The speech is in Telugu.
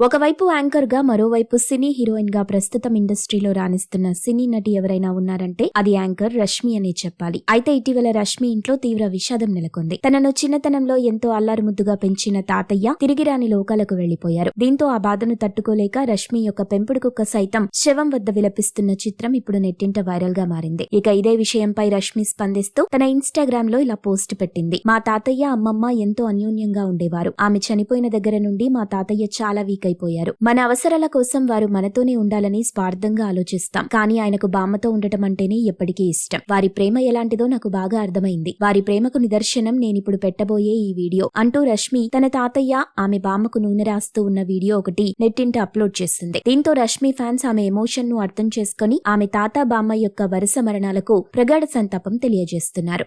ఒకవైపు యాంకర్గా మరోవైపు సినీ హీరోయిన్గా ప్రస్తుతం ఇండస్ట్రీలో రాణిస్తున్న సినీ నటి ఎవరైనా ఉన్నారంటే అది యాంకర్ రష్మి అనే చెప్పాలి. అయితే ఇటీవల రష్మి ఇంట్లో తీవ్ర విషాదం నెలకొంది. తనను చిన్నతనంలో ఎంతో అల్లారుముద్దుగా పెంచిన తాతయ్య తిరిగి రాని లోకాలకు వెళ్ళిపోయారు దీంతో ఆ బాధను తట్టుకోలేక రష్మి యొక్క పెంపుడు కుక్క సైతం శవం వద్ద విలపిస్తున్న చిత్రం ఇప్పుడు నెట్టింట వైరల్గా మారింది. ఇక ఇదే విషయంపై రష్మి స్పందిస్తూ తన ఇన్స్టాగ్రామ్లో ఇలా పోస్ట్ పెట్టింది. మా తాతయ్య అమ్మమ్మ ఎంతో అన్యోన్యంగా ఉండేవారు. ఆమె చనిపోయిన దగ్గర నుండి మా తాతయ్య చాలా వీక్ అయిపోయారు మన అవసరాల కోసం వారు మనతోనే ఉండాలని స్వార్థంగా ఆలోచిస్తాం. కానీ ఆయనకు బామ్మతో ఉండటం అంటేనే ఎప్పటికీ ఇష్టం. వారి ప్రేమ ఎలాంటిదో నాకు బాగా అర్థమైంది. వారి ప్రేమకు నిదర్శనం నేనిప్పుడు పెట్టబోయే ఈ వీడియో. అంటూ రష్మి తన తాతయ్య ఆమె బామ్మకు నూనె రాస్తూ ఉన్న వీడియో ఒకటి నెట్టింట అప్లోడ్ చేసింది. దీంతో రష్మి ఫ్యాన్స్ ఆమె ఎమోషన్ను అర్థం చేసుకుని ఆమె తాత బామ్మ యొక్క వరుస మరణాలకు ప్రగాఢ సంతాపం తెలియజేస్తున్నారు.